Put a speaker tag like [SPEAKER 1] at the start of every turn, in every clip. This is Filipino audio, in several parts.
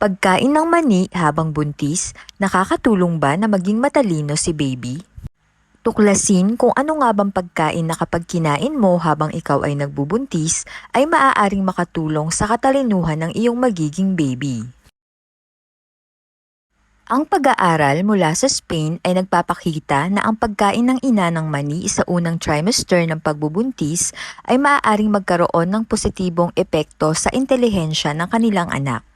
[SPEAKER 1] Pagkain ng mani habang buntis, nakakatulong ba na maging matalino si baby? Tuklasin kung ano nga bang pagkain na kapag kinain mo habang ikaw ay nagbubuntis ay maaaring makatulong sa katalinuhan ng iyong magiging baby. Ang pag-aaral mula sa Spain ay nagpapakita na ang pagkain ng ina ng mani sa unang trimester ng pagbubuntis ay maaaring magkaroon ng positibong epekto sa intelihensya ng kanilang anak.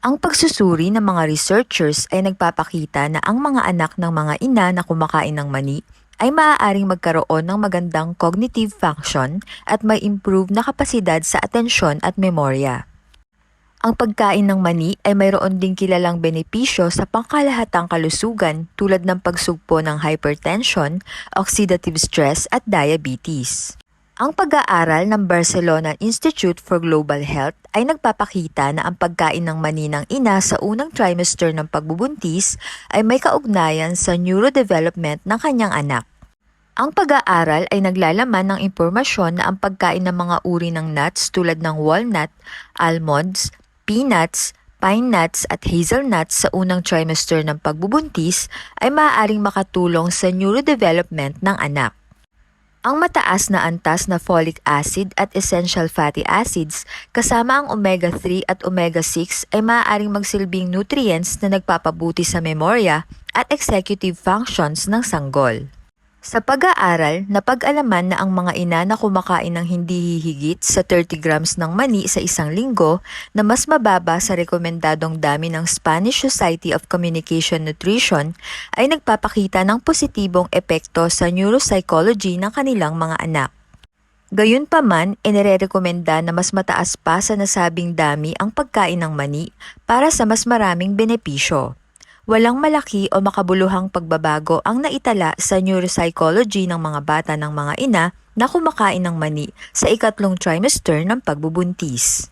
[SPEAKER 1] Ang pagsusuri ng mga researchers ay nagpapakita na ang mga anak ng mga ina na kumakain ng mani ay maaaring magkaroon ng magandang cognitive function at may improve na kapasidad sa atensyon at memorya. Ang pagkain ng mani ay mayroon ding kilalang benepisyo sa pangkalahatang kalusugan tulad ng pagsugpo ng hypertension, oxidative stress at diabetes. Ang pag-aaral ng Barcelona Institute for Global Health ay nagpapakita na ang pagkain ng mani ng ina sa unang trimester ng pagbubuntis ay may kaugnayan sa neurodevelopment ng kanyang anak. Ang pag-aaral ay naglalaman ng impormasyon na ang pagkain ng mga uri ng nuts tulad ng walnut, almonds, peanuts, pine nuts at hazelnuts sa unang trimester ng pagbubuntis ay maaaring makatulong sa neurodevelopment ng anak. Ang mataas na antas na folic acid at essential fatty acids kasama ang omega-3 at omega-6 ay maaaring magsilbing nutrients na nagpapabuti sa memorya at executive functions ng sanggol. Sa pag-aaral, napag-alaman na ang mga ina na kumakain ng hindi hihigit sa 30 grams ng mani sa isang linggo na mas mababa sa rekomendadong dami ng Spanish Society of Communication Nutrition ay nagpapakita ng positibong epekto sa neuropsychology ng kanilang mga anak. Gayunpaman, inirerekomenda na mas mataas pa sa nasabing dami ang pagkain ng mani para sa mas maraming benepisyo. Walang malaki o makabuluhang pagbabago ang naitala sa neuropsychology ng mga bata ng mga ina na kumakain ng mani sa ikatlong trimester ng pagbubuntis.